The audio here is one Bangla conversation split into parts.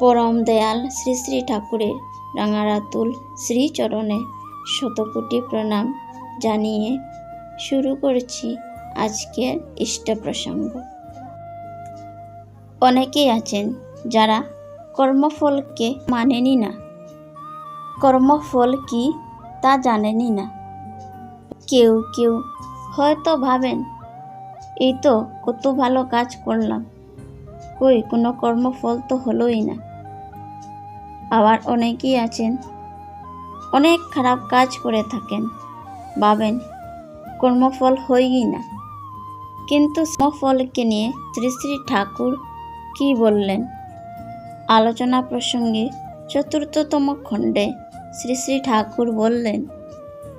পরম দয়াল শ্রী শ্রী ঠাকুরের রাঙারাতুল শ্রীচরণে শতকোটি প্রণাম জানিয়ে শুরু করছি আজকের ইষ্ট প্রসঙ্গ অনেকেই আছেন যারা কর্মফলকে মানেনি না। কর্মফল কি তা জানেনই না। কেউ কেউ হয়তো ভাবেন, এই তো কত ভালো কাজ করলাম। কই, কোনো কর্মফল তো হলোই না। আবার অনেকেই আছেন। অনেক খারাপ কাজ করে থাকেন। ভাবেন, কর্মফল হয়ই না। কিন্তু কর্মফলকে নিয়ে শ্রী শ্রী ঠাকুর কি বললেন? আলোচনা প্রসঙ্গে চতুর্থতম খণ্ডে শ্রী শ্রী ঠাকুর বললেন,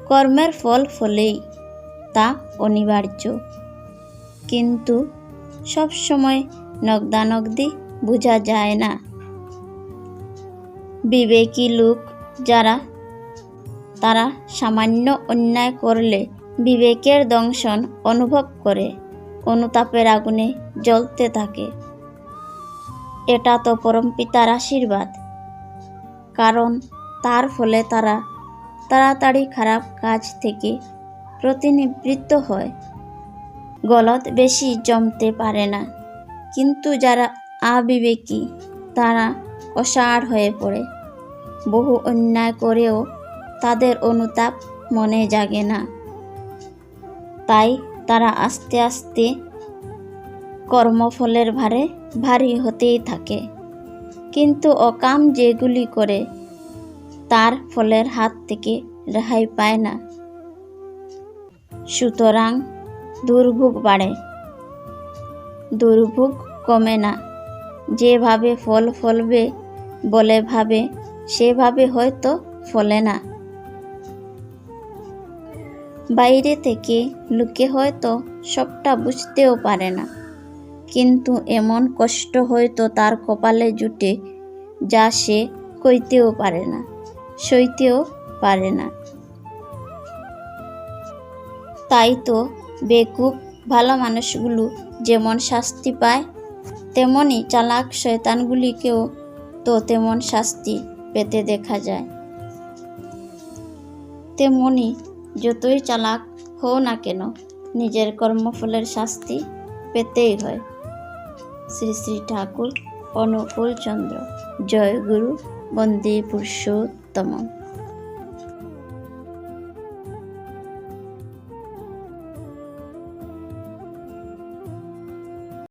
কর্মের ফল ফলেই তা অনিবার্য। কিন্তু সব সময় নগদানগদি বোঝা যায় না। বিবেকী লোক যারা, তারা সামান্য অন্যায় করলে বিবেকের দংশন অনুভব করে, অনুতাপের আগুনে জ্বলতে থাকে। এটা তো পরমপিতার আশীর্বাদ। কারণ তার ফলে তারা তাড়াতাড়ি খারাপ কাজ থেকে প্রতিনিবৃত্ত হয়। গলত বেশি জমতে পারে না। কিন্তু যারা আবিবেকী, তারা অসাড় হয়ে পড়ে। বহু অন্যায় করেও তাদের অনুতাপ মনে জাগে না। তাই তারা আস্তে আস্তে কর্মফলের ভারে ভারী হতেই থাকে। কিন্তু অকাম যেগুলি করে, তার ফলের হাত থেকে রেহাই পায় না। সুতরাং দুর্ভোগ বাড়ে। দুর্ভোগ কমে না। যেভাবে ফল ফলবে বলে ভাবে, সেভাবে হয়তো ফলে না। বাইরে থেকে লোকে হয়তো সবটা বুঝতেও পারে না। কিন্তু এমন কষ্ট হয়তো তার কপালে জুটে, যা সে কইতেও পারে না, সইতেও পারে না। তাই তো বেকুব ভালো মানুষগুলো যেমন শাস্তি পায় তেমনই চালাক শয়তানগুলিকেও তো তেমন শাস্তি পেতে দেখা যায়। তেমনি যতই চালাক হও না কেন, নিজের কর্মফলের শাস্তি পেতেই হয়। শ্রী শ্রী ঠাকুর, অনুকূল চন্দ্র। জয় গুরু, বন্দী পুরুষোত্তম।